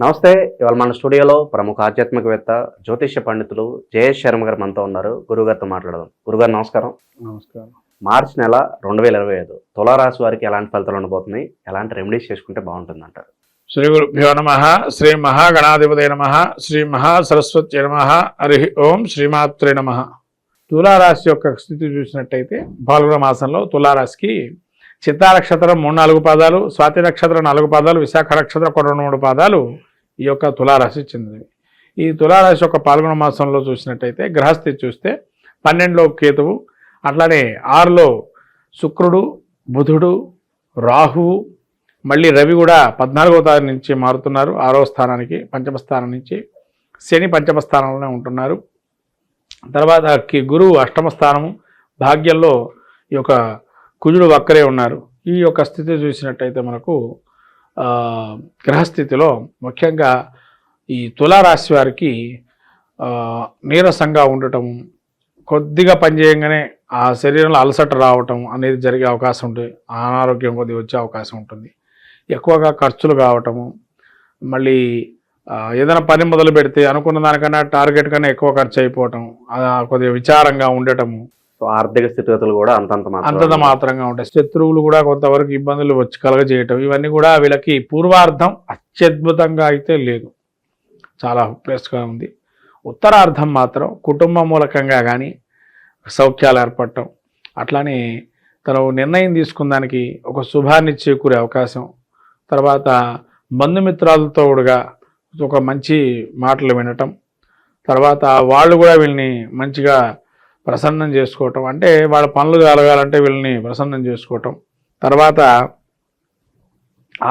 నమస్తే ఇవాళ మన స్టూడియోలో ప్రముఖ ఆధ్యాత్మికవేత్త జ్యోతిష్య పండితులు జయేష్ శర్మ గారు మనతో ఉన్నారు. గురుగారితో మాట్లాడదాం. గురుగారు నమస్కారం. నమస్కారం. మార్చి నెల రెండు వేల ఇరవై ఐదు తులారాశి వారికి ఎలాంటి ఫలితాలు ఉండబోతున్నాయి? ఎలాంటి రెమెడీస్ చేసుకుంటే బాగుంటుంది అంటారు శ్రీ గురుభ్యో నమ శ్రీ మహాగణాధిపతి నమ శ్రీ మహాసరస్వతి నమ హరి ఓం శ్రీమాత్రే నమ. తులారాశి యొక్క స్థితి చూసినట్టయితే పాల్గొన మాసంలో తులారాశికి చిత్తా నక్షత్రం మూడు నాలుగు పాదాలు స్వాతి నక్షత్రం నాలుగు పాదాలు విశాఖ నక్షత్రం ఒక రెండు మూడు పాదాలు ఈ యొక్క తులారాశి చెందినవి. ఈ తులారాశి యొక్క పాల్గొన మాసంలో చూసినట్టయితే గ్రహస్థితి చూస్తే పన్నెండులో కేతువు అట్లానే ఆరులో శుక్రుడు బుధుడు రాహువు మళ్ళీ రవి కూడా పద్నాలుగవ తారీఖు నుంచి మారుతున్నారు. ఆరో స్థానానికి పంచమ స్థానం నుంచి శని పంచమ స్థానంలోనే ఉంటున్నారు. తర్వాత గురువు అష్టమ స్థానము భాగ్యంలో ఈ యొక్క కుజుడు వక్కరే ఉన్నారు. ఈ యొక్క స్థితి చూసినట్టయితే మనకు గ్రహస్థితిలో ముఖ్యంగా ఈ తులారాశి వారికి నీరసంగా ఉండటం కొద్దిగా పనిచేయంగానే ఆ శరీరంలో అలసట రావటం అనేది జరిగే అవకాశం ఉంటుంది. అనారోగ్యం కొద్దిగా వచ్చే అవకాశం ఉంటుంది. ఎక్కువగా ఖర్చులు కావటము మళ్ళీ ఏదైనా పని మొదలు పెడితే అనుకున్న దానికన్నా టార్గెట్ కన్నా ఎక్కువ ఖర్చు అయిపోవటం కొద్దిగా విచారంగా ఉండటము సో ఆర్థిక స్థితిగతులు కూడా అంతంత అంతంత మాత్రం మాత్రంగా ఉంటాయి. శత్రువులు కూడా కొంతవరకు ఇబ్బందులు వచ్చి కలగజేయటం ఇవన్నీ కూడా వీళ్ళకి పూర్వార్థం అత్యద్భుతంగా అయితే లేదు. చాలా ప్లస్గా ఉంది. ఉత్తరార్థం మాత్రం కుటుంబ మూలకంగా కానీ సౌఖ్యాలు ఏర్పడటం అట్లానే తను నిర్ణయం తీసుకున్న దానికి ఒక శుభాన్ని చేకూరే అవకాశం తర్వాత బంధుమిత్రాలతో కూడా ఒక మంచి మాటలు వినటం తర్వాత వాళ్ళు కూడా వీళ్ళని మంచిగా ప్రసన్నం చేసుకోవటం. అంటే వాళ్ళ పనులు కలగాలంటే వీళ్ళని ప్రసన్నం చేసుకోవటం. తర్వాత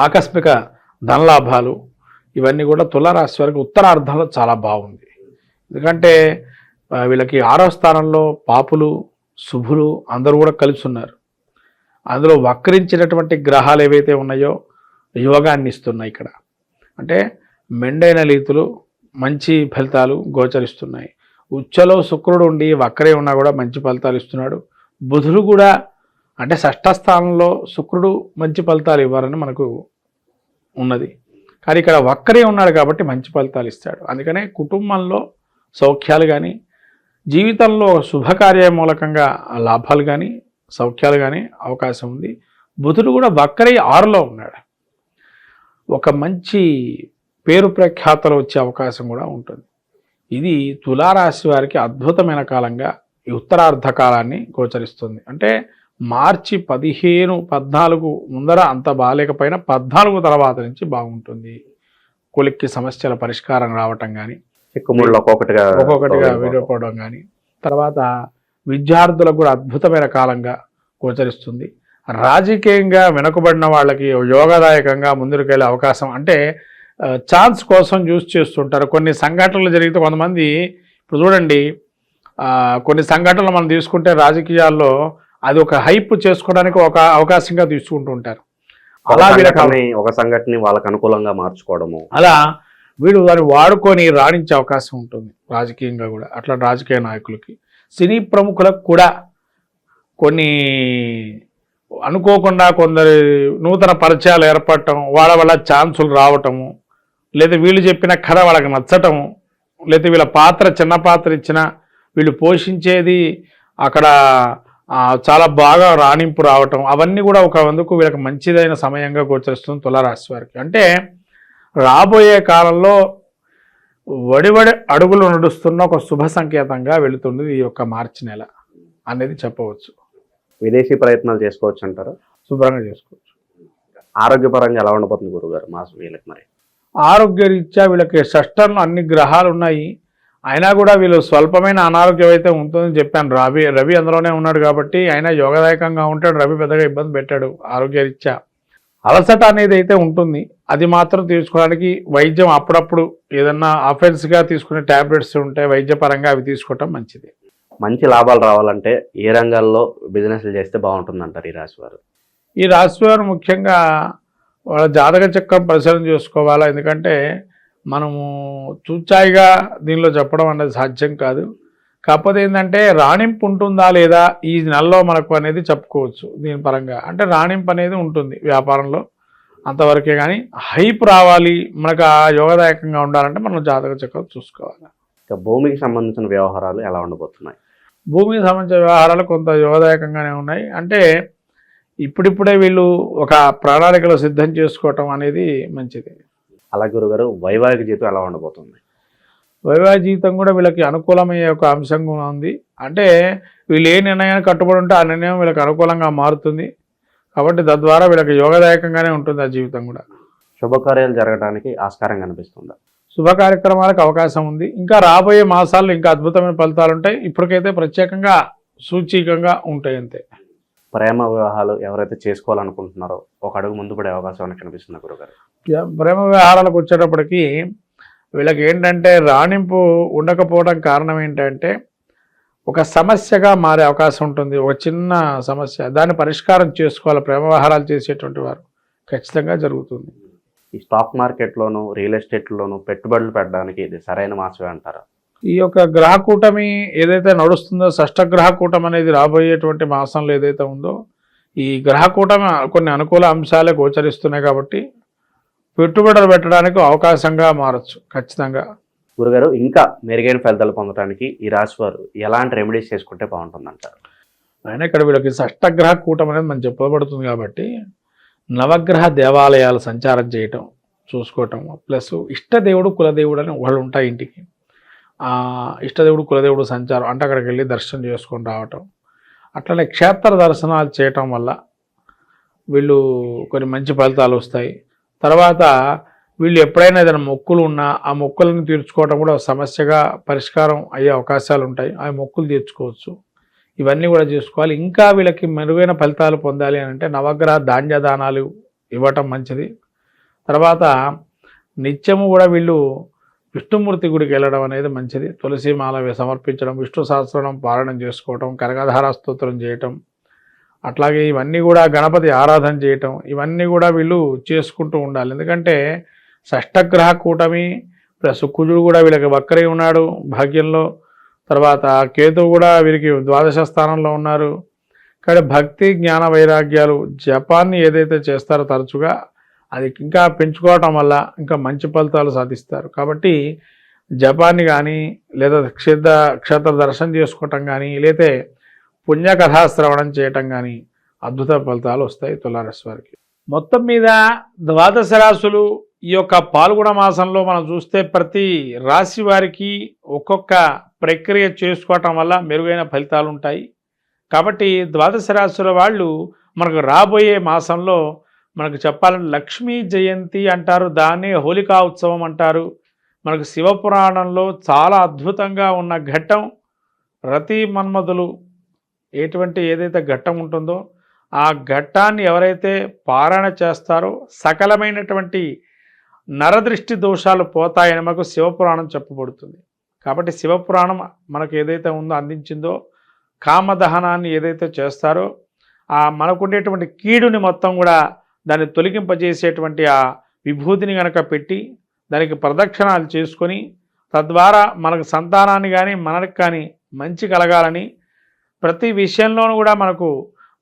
ఆకస్మిక ధనలాభాలు ఇవన్నీ కూడా తులారాశి వారికి ఉత్తరార్థంలో చాలా బాగుంది. ఎందుకంటే వీళ్ళకి ఆరో స్థానంలో పాపులు శుభులు అందరూ కూడా కలిసి ఉన్నారు అందులో వక్రించినటువంటి గ్రహాలు ఏవైతే ఉన్నాయో యోగాన్ని ఇస్తున్నాయి ఇక్కడ. అంటే మెండైన రీతులు మంచి ఫలితాలు గోచరిస్తున్నాయి. ఉచ్చలో శుక్రుడు ఉండి వక్రే ఉన్నా కూడా మంచి ఫలితాలు ఇస్తున్నాడు. బుధుడు కూడా అంటే షష్ఠ స్థానంలో శుక్రుడు మంచి ఫలితాలు ఇవ్వాలని మనకు ఉన్నది. కానీ ఇక్కడ వక్రే ఉన్నాడు కాబట్టి మంచి ఫలితాలు ఇస్తాడు. అందుకనే కుటుంబంలో సౌఖ్యాలు కానీ జీవితంలో శుభకార్య మూలకంగా లాభాలు కానీ సౌఖ్యాలు కానీ అవకాశం ఉంది. బుధుడు కూడా వక్రై ఆరులో ఉన్నాడు. ఒక మంచి పేరు ప్రఖ్యాతలు వచ్చే అవకాశం కూడా ఉంటుంది. ఇది తులారాశి వారికి అద్భుతమైన కాలంగా ఈ ఉత్తరార్ధ కాలాన్ని గోచరిస్తుంది. అంటే మార్చి పదిహేను పద్నాలుగు ముందర అంత బాగాలేకపోయినా పద్నాలుగు తర్వాత నుంచి బాగుంటుంది. కొలిక్కి సమస్యల పరిష్కారం రావటం కానీ ఒక్కొక్కటిగా. విడిపోవడం కానీ తర్వాత విద్యార్థులకు కూడా అద్భుతమైన కాలంగా గోచరిస్తుంది. రాజకీయంగా వెనుకబడిన వాళ్ళకి యోగదాయకంగా ముందుకెళ్ళే అవకాశం అంటే ఛాన్స్ కోసం చూస్ చేస్తుంటారు. కొన్ని సంఘటనలు జరిగితే కొంతమంది ఇప్పుడు చూడండి కొన్ని సంఘటనలు మనం తీసుకుంటే రాజకీయాల్లో అది ఒక హైప్ చేసుకోవడానికి ఒక అవకాశంగా తీసుకుంటూ ఉంటారు అలా వీళ్ళకి ఒక సంఘటనని వాళ్ళకి అనుకూలంగా మార్చుకోవడము. అలా వీళ్ళు దాన్ని వాడుకొని రాణించే అవకాశం ఉంటుంది రాజకీయంగా కూడా అట్లా రాజకీయ నాయకులకి. సినీ ప్రముఖులకు కూడా కొన్ని అనుకోకుండా కొందరు నూతన పరిచయాలు ఏర్పడటం వాళ్ళ వల్ల ఛాన్సులు రావటము లేదా వీళ్ళు చెప్పిన కథ వాళ్ళకి నచ్చటము లేదా వీళ్ళ పాత్ర చిన్న పాత్ర ఇచ్చినా వీళ్ళు పోషించేది అక్కడ చాలా బాగా రాణింపు రావటం అవన్నీ కూడా ఒక వందుకు వీళ్ళకి మంచిదైన సమయంగా గోచరిస్తుంది తులారాశి వారికి. అంటే రాబోయే కాలంలో వడివడి అడుగులు నడుస్తున్న ఒక శుభ సంకేతంగా వెళుతుంది ఈ యొక్క మార్చి నెల అనేది చెప్పవచ్చు. విదేశీ ప్రయత్నాలు చేసుకోవచ్చు అంటారు? శుభ్రంగా చేసుకోవచ్చు. ఆరోగ్యపరంగా ఎలా ఉండబోతుంది గురుగారు? మాసం వీళ్ళకి మరి. ఆరోగ్య రీత్యా వీళ్ళకి షష్టంలో అన్ని గ్రహాలు ఉన్నాయి అయినా కూడా వీళ్ళు స్వల్పమైన అనారోగ్యం అయితే ఉంటుందని చెప్పాను రవి రవి అందులోనే ఉన్నాడు కాబట్టి ఆయన యోగదాయకంగా ఉంటాడు. రవి పెద్దగా ఇబ్బంది పెట్టాడు ఆరోగ్య రీత్యా అలసట అనేది అయితే ఉంటుంది. అది మాత్రం తీసుకోవడానికి వైద్యం అప్పుడప్పుడు ఏదన్నా అఫెన్స్గా తీసుకునే ట్యాబ్లెట్స్ ఉంటే వైద్యపరంగా అవి తీసుకోవటం మంచిది. మంచి లాభాలు రావాలంటే ఏ రంగాల్లో బిజినెస్లు చేస్తే బాగుంటుంది అంటారు ఈ రాశి వారు ఈ రాశి వారు ముఖ్యంగా వాళ్ళ జాతక చక్రం పరిశీలన చేసుకోవాలా? ఎందుకంటే మనము చూచాయిగా దీనిలో చెప్పడం అనేది సాధ్యం కాదు. కాకపోతే ఏంటంటే రాణింపు ఉంటుందా లేదా ఈ నెలలో మనకు అనేది చెప్పుకోవచ్చు దీని పరంగా. అంటే రాణింపు అనేది ఉంటుంది వ్యాపారంలో. అంతవరకే కానీ హైప్ రావాలి మనకు ఆ యోగదాయకంగా ఉండాలంటే మనం జాతక చక్రం చూసుకోవాలి. ఇక భూమికి సంబంధించిన వ్యవహారాలు ఎలా ఉండబోతున్నాయి? భూమికి సంబంధించిన వ్యవహారాలు కొంత యోగదాయకంగానే ఉన్నాయి. అంటే ఇప్పుడిప్పుడే వీళ్ళు ఒక ప్రణాళికలు సిద్ధం చేసుకోవటం అనేది మంచిది. అలా గురుగారు వైవాహిక జీవితం ఎలా ఉండబోతుంది? వైవాహిక జీవితం కూడా వీళ్ళకి అనుకూలమయ్యే ఒక అంశం కూడా ఉంది. అంటే వీళ్ళు ఏ నిర్ణయాన్ని కట్టుబడి ఉంటే ఆ నిర్ణయం వీళ్ళకి అనుకూలంగా మారుతుంది. కాబట్టి తద్వారా వీళ్ళకి యోగదాయకంగానే ఉంటుంది ఆ జీవితం కూడా. శుభకార్యాలు జరగడానికి ఆస్కారం కనిపిస్తుందా? శుభ కార్యక్రమాలకు అవకాశం ఉంది. ఇంకా రాబోయే మాసాల్లో ఇంకా అద్భుతమైన ఫలితాలు ఉంటాయి. ఇప్పటికైతే ప్రత్యేకంగా సూచికంగా ఉంటాయి అంతే. ప్రేమ వివాహాలు ఎవరైతే చేసుకోవాలనుకుంటున్నారో ఒక అడుగు ముందు పడే అవకాశం కనిపిస్తుంది గురుగారు? ప్రేమ వ్యవహారాలకు వచ్చేటప్పటికి వీళ్ళకి ఏంటంటే రాణింపు ఉండకపోవడం కారణం ఏంటంటే ఒక సమస్యగా మారే అవకాశం ఉంటుంది ఒక చిన్న సమస్య. దాన్ని పరిష్కారం చేసుకోవాలి ప్రేమ వ్యవహారాలు చేసేటువంటి వారు. ఖచ్చితంగా జరుగుతుంది. ఈ స్టాక్ మార్కెట్లోను రియల్ ఎస్టేట్లోను పెట్టుబడులు పెట్టడానికి ఇది సరైన మాసమే అంటారు? ఈ యొక్క గ్రహ కూటమి ఏదైతే నడుస్తుందో షష్టగ్రహ కూటమి అనేది రాబోయేటువంటి మాసంలో ఏదైతే ఉందో ఈ గ్రహ కూటమి కొన్ని అనుకూల అంశాలే గోచరిస్తున్నాయి కాబట్టి పెట్టుబడులు పెట్టడానికి అవకాశంగా మారచ్చు ఖచ్చితంగా. గురుగారు ఇంకా మెరుగైన ఫలితాలు పొందడానికి ఈ రాశి వారు ఎలాంటి రెమెడీస్ చేసుకుంటే బాగుంటుంది అంటారు అయినా ఇక్కడ వీళ్ళకి షష్టగ్రహ కూటమి అనేది మనం చెప్పబడుతుంది కాబట్టి నవగ్రహ దేవాలయాలు సంచారం చేయటం చూసుకోవటం ప్లస్ ఇష్టదేవుడు కులదేవుడు అని వాళ్ళు ఉంటాయి ఇంటికి. ఇష్టదేవుడు కులదేవుడు సంచారం అంటే అక్కడికి వెళ్ళి దర్శనం చేసుకొని రావటం. అట్లనే క్షేత్ర దర్శనాలు చేయటం వల్ల వీళ్ళు కొన్ని మంచి ఫలితాలు వస్తాయి. తర్వాత వీళ్ళు ఎప్పుడైనా ఏదైనా మొక్కులు ఉన్నా ఆ మొక్కులను తీర్చుకోవడం కూడా సమస్యగా పరిష్కారం అయ్యే అవకాశాలు ఉంటాయి. ఆ మొక్కులు తీర్చుకోవచ్చు. ఇవన్నీ కూడా చేసుకోవాలి. ఇంకా వీళ్ళకి మెరుగైన ఫలితాలు పొందాలి అని అంటే నవగ్రహ ధాన్య దానాలు ఇవ్వటం మంచిది. తర్వాత నిత్యము కూడా వీళ్ళు విష్ణుమూర్తి గుడికి వెళ్ళడం అనేది మంచిది. తులసి మాల సమర్పించడం విష్ణు సహస్రం పారాయణం చేసుకోవటం కనకధార స్తోత్రం చేయటం అట్లాగే ఇవన్నీ కూడా గణపతి ఆరాధన చేయటం ఇవన్నీ కూడా వీళ్ళు చేసుకుంటూ ఉండాలి. ఎందుకంటే షష్టగ్రహ కూటమి ప్లస్ కుజుడు కూడా వీళ్ళకి వక్రై ఉన్నాడు భాగ్యంలో. తర్వాత కేతువు కూడా వీరికి ద్వాదశ స్థానంలో ఉన్నారు. కానీ భక్తి జ్ఞాన వైరాగ్యాలు జపాన్ని ఏదైతే చేస్తారో తరచుగా అది ఇంకా పెంచుకోవటం వల్ల ఇంకా మంచి ఫలితాలు సాధిస్తారు. కాబట్టి జపాన్ని కానీ లేదా క్షేత్ర క్షేత్ర దర్శనం చేసుకోవటం కానీ లేతే పుణ్యకథా శ్రవణం చేయటం కానీ అద్భుత ఫలితాలు వస్తాయి తులారాశి వారికి. మొత్తం మీద ద్వాదశ రాశులు ఈ యొక్క పాల్గొన మాసంలో మనం చూస్తే ప్రతి రాశి వారికి ఒక్కొక్క ప్రక్రియ చేసుకోవటం వల్ల మెరుగైన ఫలితాలు ఉంటాయి. కాబట్టి ద్వాదశ రాశుల వాళ్ళు మనకు రాబోయే మాసంలో మనకు చెప్పాలంటే లక్ష్మీ జయంతి అంటారు దాన్నే హోలికా ఉత్సవం అంటారు. మనకు శివపురాణంలో చాలా అద్భుతంగా ఉన్న ఘట్టం రతి మన్మధులు ఎటువంటి ఏదైతే ఘట్టం ఉంటుందో ఆ ఘట్టాన్ని ఎవరైతే పారాయణ చేస్తారో సకలమైనటువంటి నరదృష్టి దోషాలు పోతాయని మనకు శివపురాణం చెప్పబడుతుంది. కాబట్టి శివపురాణం మనకు ఏదైతే ఉందో అందించిందో కామదహనాన్ని ఏదైతే చేస్తారో ఆ మనకుండేటువంటి కీడుని మొత్తం కూడా దాన్ని తొలగింపజేసేటువంటి ఆ విభూతిని గనక పెట్టి దానికి ప్రదక్షిణాలు చేసుకొని తద్వారా మనకు సంతానాన్ని కానీ మనకు కానీ మంచి కలగాలని ప్రతి విషయంలోనూ కూడా మనకు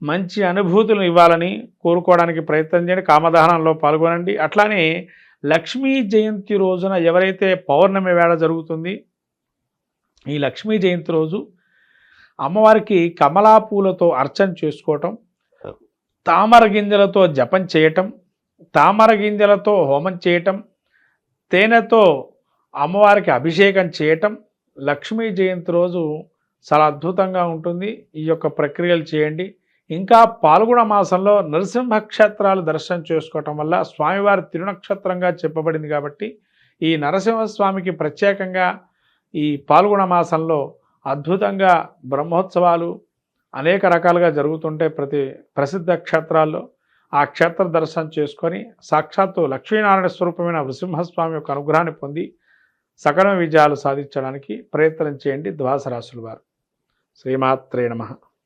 మంచి అనుభూతులు ఇవ్వాలని కోరుకోవడానికి ప్రయత్నం చేయండి. కామదహనంలో పాల్గొనండి. అట్లానే లక్ష్మీ జయంతి రోజున ఎవరైతే పౌర్ణమి వేళ జరుగుతుంది ఈ లక్ష్మీ జయంతి రోజు అమ్మవారికి కమలా పూలతో అర్చన చేసుకోవటం తామర గింజలతో జపం చేయటం తామర గింజలతో హోమం చేయటం తేనెతో అమ్మవారికి అభిషేకం చేయటం లక్ష్మీ జయంతి రోజు చాలా అద్భుతంగా ఉంటుంది. ఈ యొక్క ప్రక్రియలు చేయండి. ఇంకా పాల్గొన మాసంలో నరసింహ క్షేత్రాలు దర్శనం చేసుకోవటం వల్ల స్వామివారి తిరునక్షత్రంగా చెప్పబడింది కాబట్టి ఈ నరసింహస్వామికి ప్రత్యేకంగా ఈ పాల్గొన మాసంలో అద్భుతంగా బ్రహ్మోత్సవాలు అనేక రకాలుగా జరుగుతుంటే ప్రతి ప్రసిద్ధ క్షేత్రాల్లో ఆ క్షేత్ర దర్శనం చేసుకొని సాక్షాత్తు లక్ష్మీనారాయణ స్వరూపమైన నృసింహస్వామి యొక్క అనుగ్రహాన్ని పొంది సకల విజయాలు సాధించడానికి ప్రయత్నం చేయండి ద్వాసరాశుల వారు. శ్రీమాత్రే నమః.